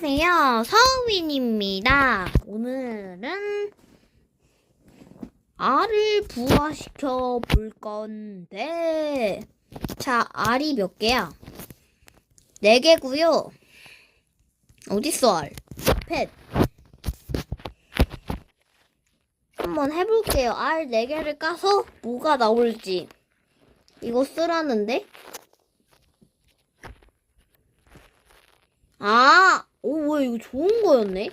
안녕하세요. 서우빈입니다. 오늘은 알을 부화시켜 볼 건데, 자, 알이 몇 개야? 네 개고요. 어딨어, 알? 펫. 한번 해볼게요. 알 네 개를 까서 뭐가 나올지. 이거 쓰라는데? 아, 오, 왜 이거 좋은 거였네?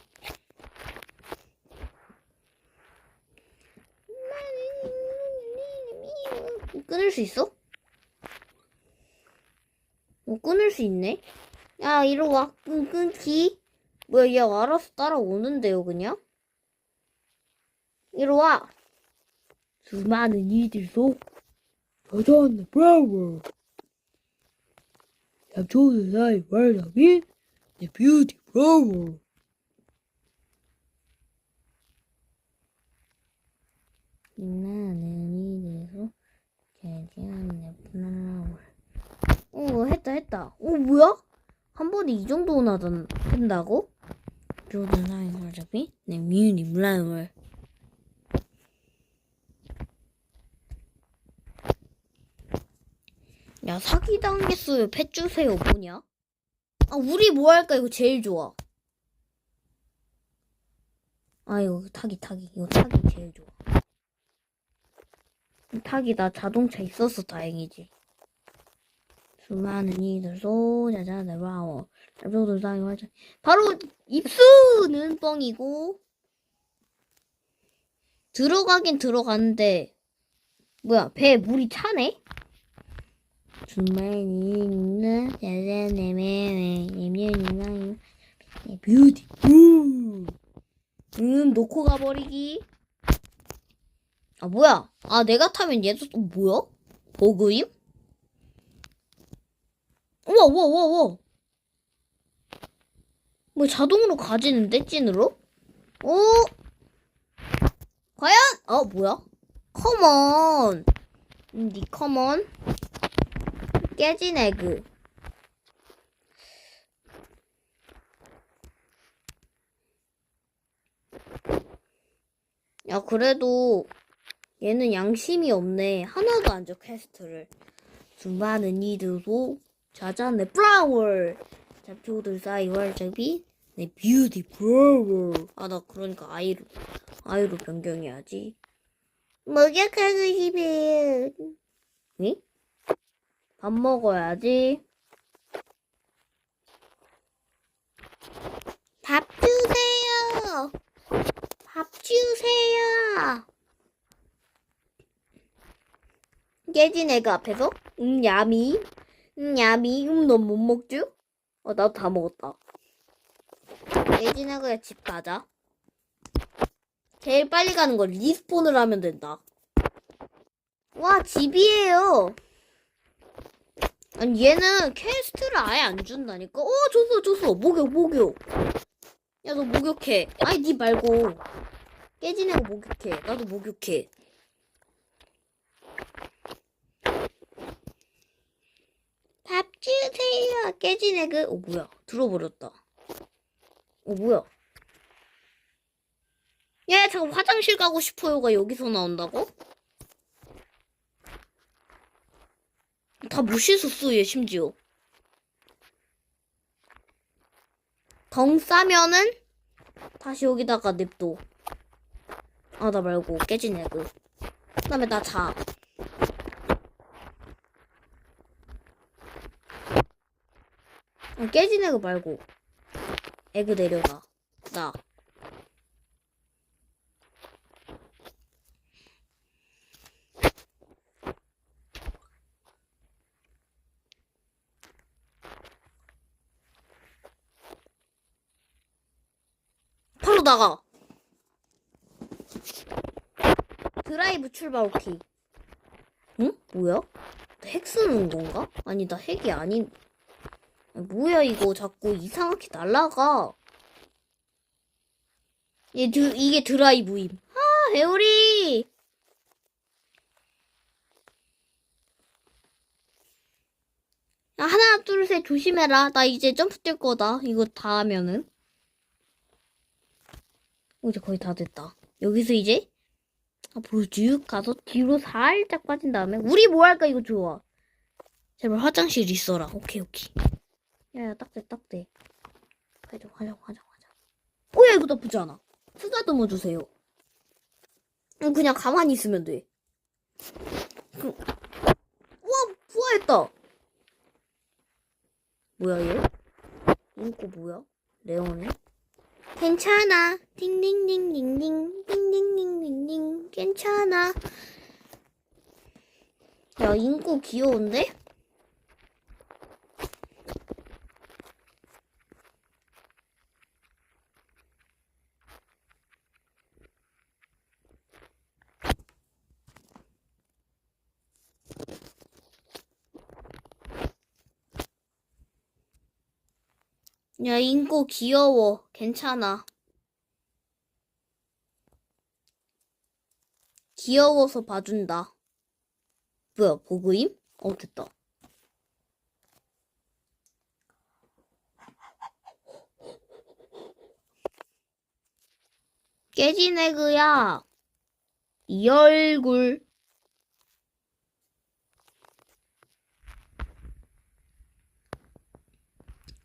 끊을 수 있어? 어, 끊을 수 있네? 야, 이리 와. 끊, 끊기. 뭐야, 얘 알아서 따라오는데요, 그냥? 이리 와. 수많은 이들 속, 여전한 브라워. 잡초는 사이 말하기 브라워. 나는 이래서 내 브라워. 어, 했다, 했다. 어, 뭐야? 한 번에 이 정도 나 던- 된다고? 조든 사이 말하기 내 뷰티 브라워. 야, 사기 당했어요. 펫 주세요. 뭐냐? 아, 우리 뭐 할까? 이거 제일 좋아. 아, 이거 타기, 타기. 이거 타기 제일 좋아. 타기, 나 자동차 있어서 다행이지. 수많은 이들 쏟아져 내려와. 잡초들 사이 활짝. 바로 입수는 뻥이고. 들어가긴 들어가는데. 뭐야, 배에 물이 차네? 주말이 있는 자자내매 예면이나 뷰티. 음. 놓고 가버리기. 아 뭐야? 아 내가 타면 얘도 또 뭐야? 버그임? 우와 우와 우와 우와. 뭐 자동으로 가지는데 찐으로? 오 과연? 어 뭐야? 컴온 음, 니 컴온 깨진 에그. 야, 그래도 얘는 양심이 없네. 하나도 안 줘, 퀘스트를. 수많은 이들도 자자내 플라워. 잡초들 사이 활잡이 내 뷰티 플라워. 아, 나 그러니까 아이로, 아이로 변경해야지. 목욕하고 싶어요. 응? 밥 먹어야지. 밥 주세요. 밥 주세요. 깨진 애가 앞에서 음 야미 음 야미 음 넌 못 먹죠? 어 나도 다 먹었다. 깨진 애가 집 가자. 제일 빨리 가는 거 리스폰을 하면 된다. 와 집이에요. 아니 얘는 퀘스트를 아예 안 준다니까. 어 줬어 줬어 목욕 목욕. 야 너 목욕해. 아니 니 말고 깨진 애가 목욕해. 나도 목욕해. 밥 주세요. 깨진 애그. 어 뭐야 들어버렸다. 어 뭐야. 야 잠깐 화장실 가고 싶어요가 여기서 나온다고? 다 무시했었어, 얘, 심지어. 덩 싸면은 다시 여기다가 냅둬. 아, 나 말고 깨진 에그. 그 다음에 나 자. 아, 깨진 에그 말고. 에그 내려놔. 나. 나가. 드라이브 출발 오케이. 응? 뭐야? 핵 쓰는 건가? 아니 나 핵이 아닌. 아, 뭐야 이거 자꾸 이상하게 날라가. 얘 드, 이게 드라이브임. 아 배우리. 야, 하나 둘 셋 조심해라. 나 이제 점프 뛸 거다. 이거 다 하면은. 어, 이제 거의 다 됐다. 여기서 이제 앞으로 쭉 가서 뒤로 살짝 빠진 다음에 우리 뭐 할까 이거 좋아. 제발 화장실 있어라. 오케이 오케이. 야야 딱돼 딱돼. 가자 가자 가자 가자. 오야 이거 나쁘지 않아. 쓰다듬어 주세요. 어, 그냥 가만히 있으면 돼. 그... 우와 부화했다. 뭐야 얘? 인코 뭐야? 레오네? 괜찮아. 띵띵띵띵띵 띵띵띵띵띵 괜찮아. 야 인코 귀여운데? 야 인코 귀여워. 괜찮아. 귀여워서 봐준다. 뭐야, 보그임? 어, 됐다. 깨진 에그야. 이 얼굴.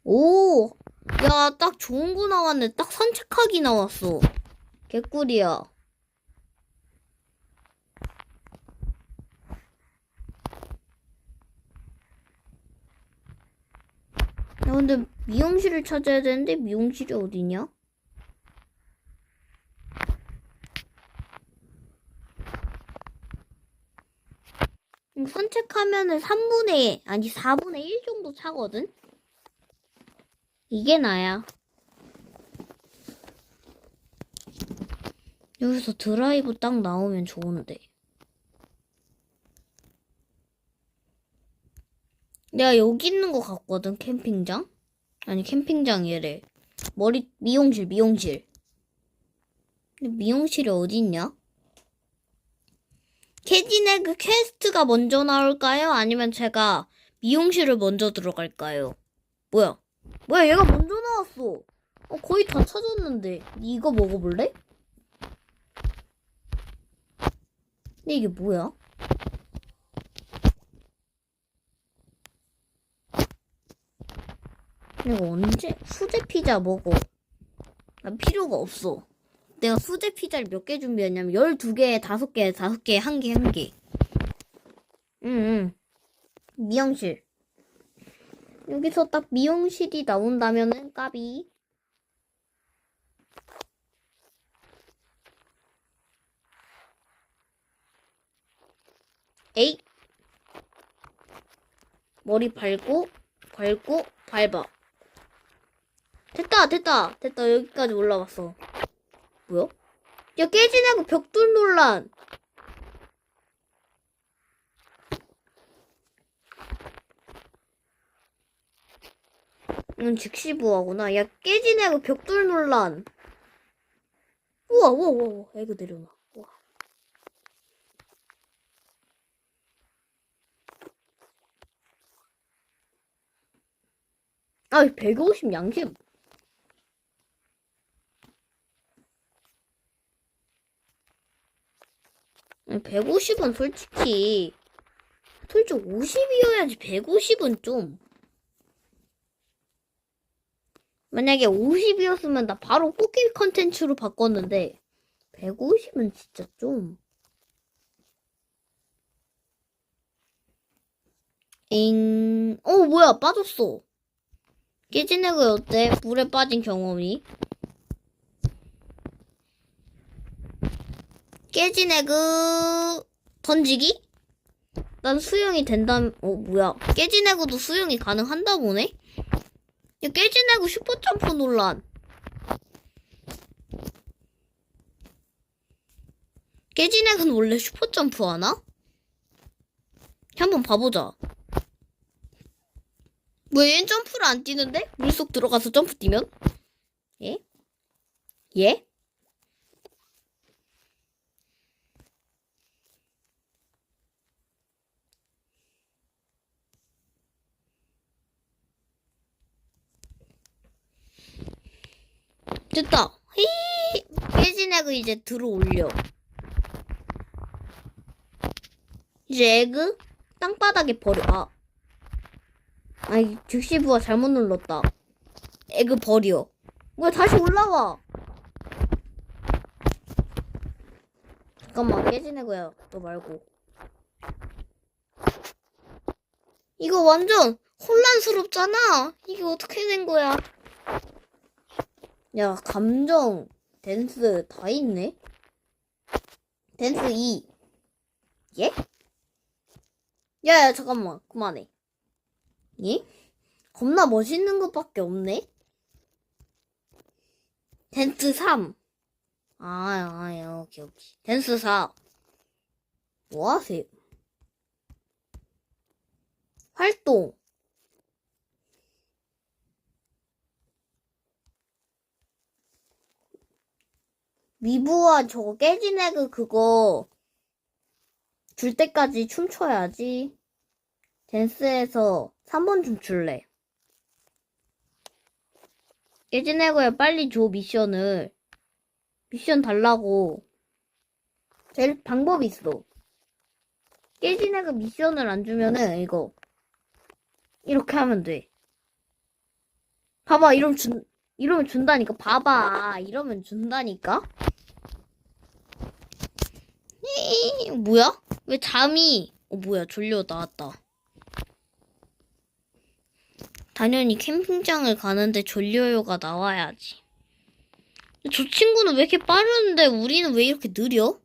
오, 야, 딱 좋은 거 나왔네. 딱 산책하기 나왔어. 개꿀이야. 야, 근데 미용실을 찾아야 되는데 미용실이 어디냐? 음, 산책하면은 3분의, 아니 4분의 1 정도 차거든? 이게 나야. 여기서 드라이브 딱 나오면 좋은데. 내가 여기 있는 거 같거든, 캠핑장? 아니, 캠핑장이래. 머리, 미용실, 미용실. 근데 미용실이 어디 있냐? 캐디네그 퀘스트가 먼저 나올까요? 아니면 제가 미용실을 먼저 들어갈까요? 뭐야? 뭐야, 얘가 먼저 나왔어. 어, 거의 다 찾았는데. 니 이거 먹어볼래? 근데 이게 뭐야? 이거 언제? 수제 피자 먹어. 난 필요가 없어. 내가 수제 피자를 몇 개 준비했냐면 12개, 5개, 5개, 1개, 1개. 응, 응. 미용실. 여기서 딱 미용실이 나온다면은 까비. 에이. 머리 밟고, 밟고, 밟아. 됐다, 됐다, 됐다. 여기까지 올라왔어. 뭐야? 야, 깨지나고 벽돌 논란. 이건 즉시 부하구나. 야, 깨지나고 벽돌 논란. 우와, 우와, 우와, 우와. 애그 내려놔. 우와. 아, 150 양심. 아니, 150은 솔직히 솔직히 50이어야지 150은 좀 만약에 50이었으면 나 바로 꽃길 컨텐츠로 바꿨는데 150은 진짜 좀 잉... 어 뭐야 빠졌어 깨진 애가 어때? 물에 빠진 경험이 깨진 에그 던지기? 난 수영이 된다면 어 뭐야 깨진 에그도 수영이 가능한다 보네? 야 깨진 에그 슈퍼점프 논란 깨진 에그는 원래 슈퍼점프 하나? 한번 봐보자 왜 얘는 점프를 안 뛰는데? 물속 들어가서 점프 뛰면? 예? 예? 됐다. 헤이. 깨진 에그 이제 들어 올려. 이제 에그 땅바닥에 버려. 아. 아이, 즉시 부하 잘못 눌렀다. 에그 버려. 왜 다시 올라와? 잠깐만, 깨진 에그야. 너 말고. 이거 완전 혼란스럽잖아. 이게 어떻게 된 거야? 야, 감정, 댄스 다 있네? 댄스 2. 예? 야, 야, 잠깐만. 그만해. 예? 겁나 멋있는 것밖에 없네? 댄스 3. 아, 아, 야, 오케이, 오케이. 댄스 4. 뭐 하세요? 활동. 미부와 저거 깨진 애그 그거 줄 때까지 춤춰야지. 댄스에서 3번 춤출래. 깨진 애그야 빨리 줘 미션을. 미션 달라고. 제일 방법이 있어. 깨진 애가 미션을 안 주면은 이거 이렇게 하면 돼. 봐봐 이러면 준 이러면 준다니까. 봐봐 이러면 준다니까. 이, 뭐야? 왜 잠이? 어 뭐야 졸려 나왔다. 당연히 캠핑장을 가는데 졸려요가 나와야지. 저 친구는 왜 이렇게 빠르는데 우리는 왜 이렇게 느려?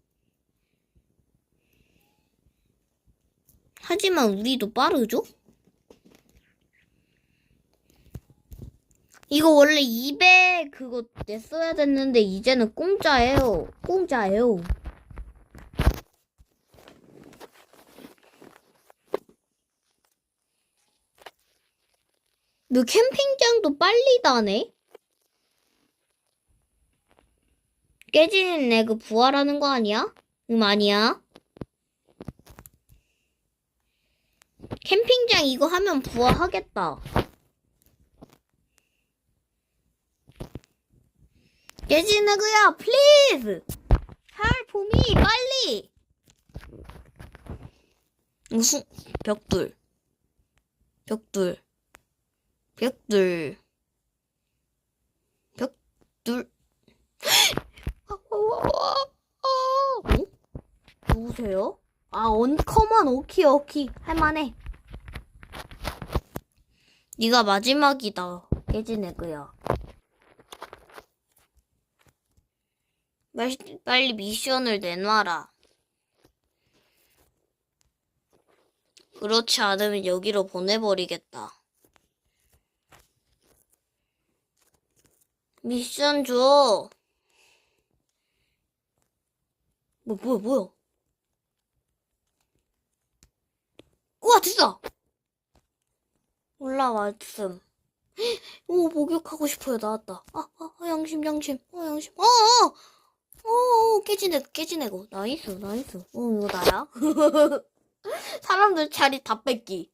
하지만 우리도 빠르죠? 이거 원래 200 그거 냈어야 됐는데 이제는 공짜예요. 공짜예요. 너 캠핑장도 빨리 다네? 깨지는 애그 부활하는 거 아니야? 음 아니야. 캠핑장 이거 하면 부활하겠다. 깨진 애그야, 플리즈! 헬프 미, 빨리! 무슨, 벽돌. 벽돌. 벽돌. 벽돌. 어? 누구세요? 아, 언커먼 오키 오키 할만해. 네가 마지막이다. 빨리, 빨리 미션을 내놔라. 그렇지 않으면 여기로 보내버리겠다. 미션 줘. 뭐, 뭐야, 뭐야. 우와, 됐어! 올라왔음. 오, 목욕하고 싶어요. 나왔다. 아, 아, 아, 양심, 양심. 어, 양심. 어, 어! 어, 어, 깨지네, 깨지네고. 나이스, 나이스. 어, 이거 나야? 사람들 자리 다 뺏기.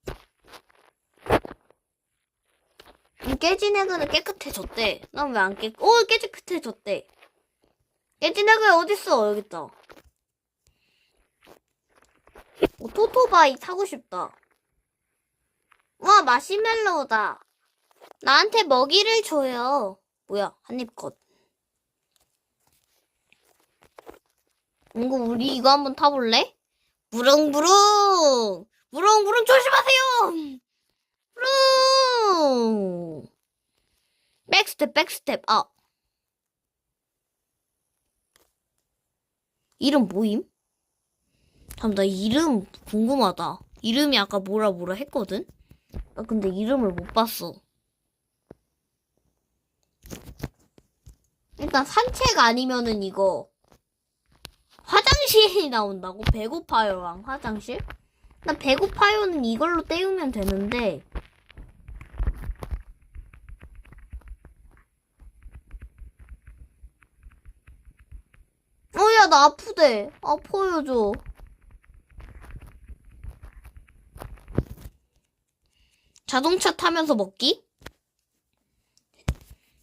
음, 깨진 애그는 깨끗해졌대. 난 왜 안 깨, 오, 깨끗해졌대. 깨진 애그 어딨어? 여기 있다. 오, 토토바이 타고 싶다. 와, 마시멜로우다. 나한테 먹이를 줘요. 뭐야, 한입 컷. 이거 우리 이거 한번 타볼래? 무릉무릉! 무릉무릉 조심하세요! 무릉! 백스텝, 백스텝, 아. 이름 뭐임? 잠, 나 이름 궁금하다. 이름이 아까 뭐라 뭐라 했거든? 나 근데 이름을 못 봤어. 일단 산책 아니면은 이거 화장실이 나온다고? 배고파요, 왕 화장실? 나 배고파요는 이걸로 때우면 되는데 나 아프대. 아파요, 저. 자동차 타면서 먹기?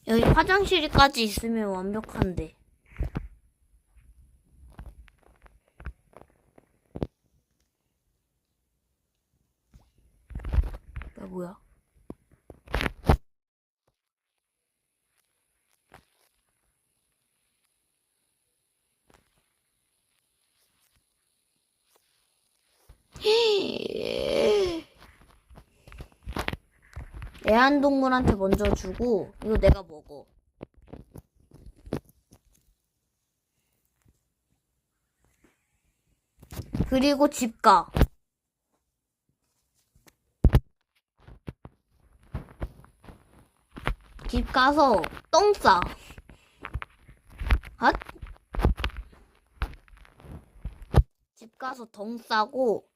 여기 화장실까지 있으면 완벽한데. 야, 뭐야? 애완동물한테 먼저 주고 이거 내가 먹어. 그리고 집 가. 집 가서 똥 싸. 핫? 집 가서 똥 싸고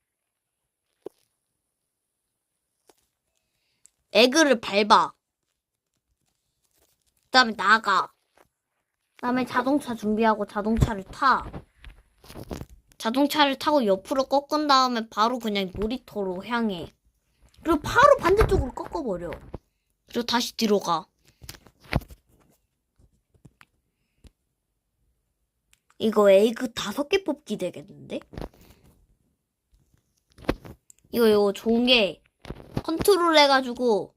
에그를 밟아. 그 다음에 나가. 그 다음에 자동차 준비하고 자동차를 타. 자동차를 타고 옆으로 꺾은 다음에 바로 그냥 놀이터로 향해. 그리고 바로 반대쪽으로 꺾어버려. 그리고 다시 뒤로 가. 이거 에이그 다섯 개 뽑기 되겠는데? 이거 이거 좋은 게 컨트롤 해가지고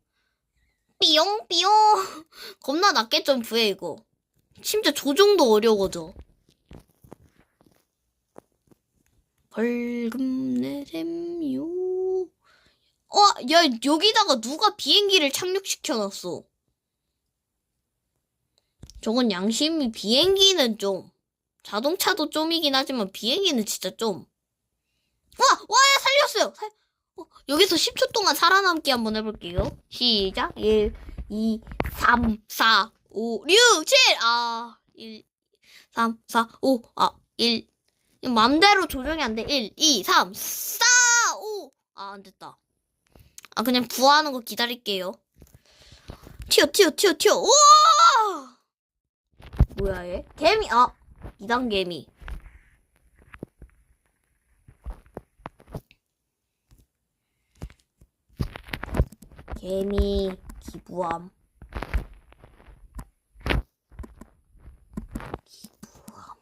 삐용 삐용 겁나 낮게 점프해 이거 심지어 조종도 어려워져 벌금 내셈요 어, 야, 여기다가 누가 비행기를 착륙시켜놨어. 저건 양심이 비행기는 좀. 자동차도 좀이긴 하지만 비행기는 진짜 좀. 와! 와, 야, 살렸어요! 살... 어, 여기서 10초 동안 살아남기 한번 해볼게요. 시작. 1, 2, 3, 4, 5, 6, 7! 아, 1, 3, 4, 5, 아, 1. 이거 맘대로 조정이 안 돼. 1, 2, 3, 4, 5. 아, 안 됐다. 아, 그냥 부화하는 거 기다릴게요. 튀어, 튀어, 튀어, 튀어. 우와! 뭐야, 얘? 개미, 아, 2단 개미. 개미 기부함. 기부함.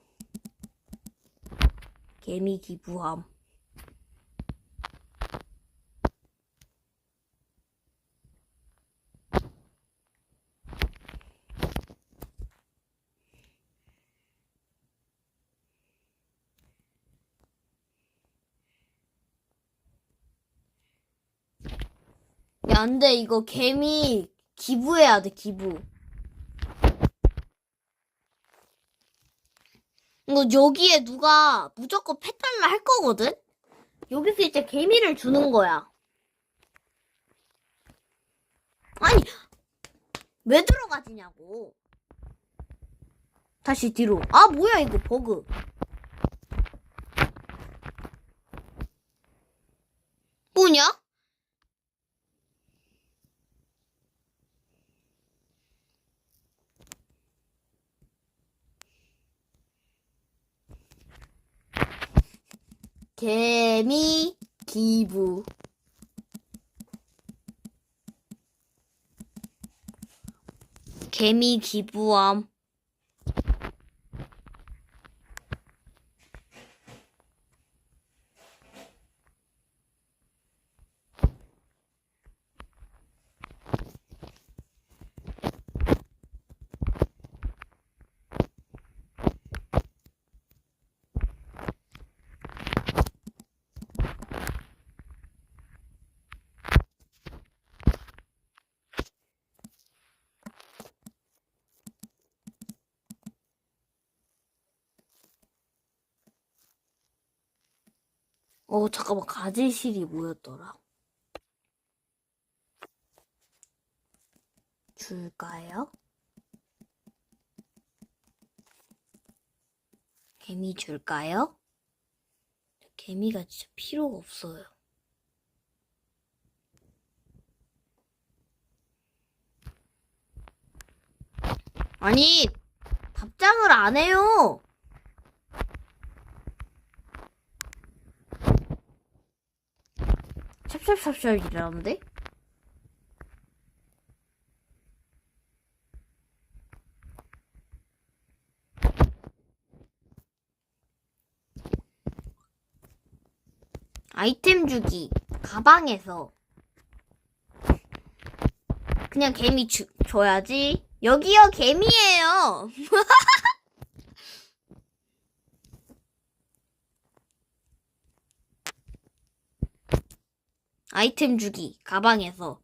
개미 기부함. 야, 안 돼. 이거 개미 기부해야 돼, 기부. 이거 여기에 누가 무조건 패달라 할 거거든? 여기서 이제 개미를 주는 거야. 아니, 왜 들어가지냐고. 다시 뒤로. 아, 뭐야, 이거, 버그. 뭐냐? 개미 기부. 개미 기부함. 어, 잠깐만, 가지실이 뭐였더라? 줄까요? 개미 줄까요? 개미가 진짜 필요가 없어요. 아니, 답장을 안 해요. 샵샵샵샵 이러는데? 아이템 주기 가방에서 그냥 개미 주, 줘야지. 여기요, 개미예요. 아이템 주기, 가방에서.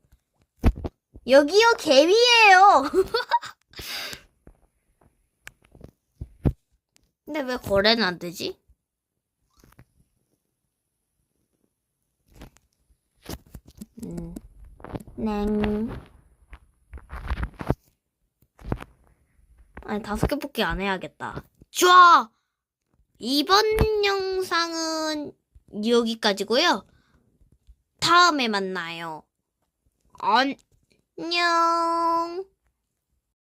여기요, 개미예요. 근데 왜 거래는 안 되지? 음, 냉. 아니, 다섯 개 뽑기 안 해야겠다. 좋아! 이번 영상은 여기까지고요. 다음에 만나요. 안녕.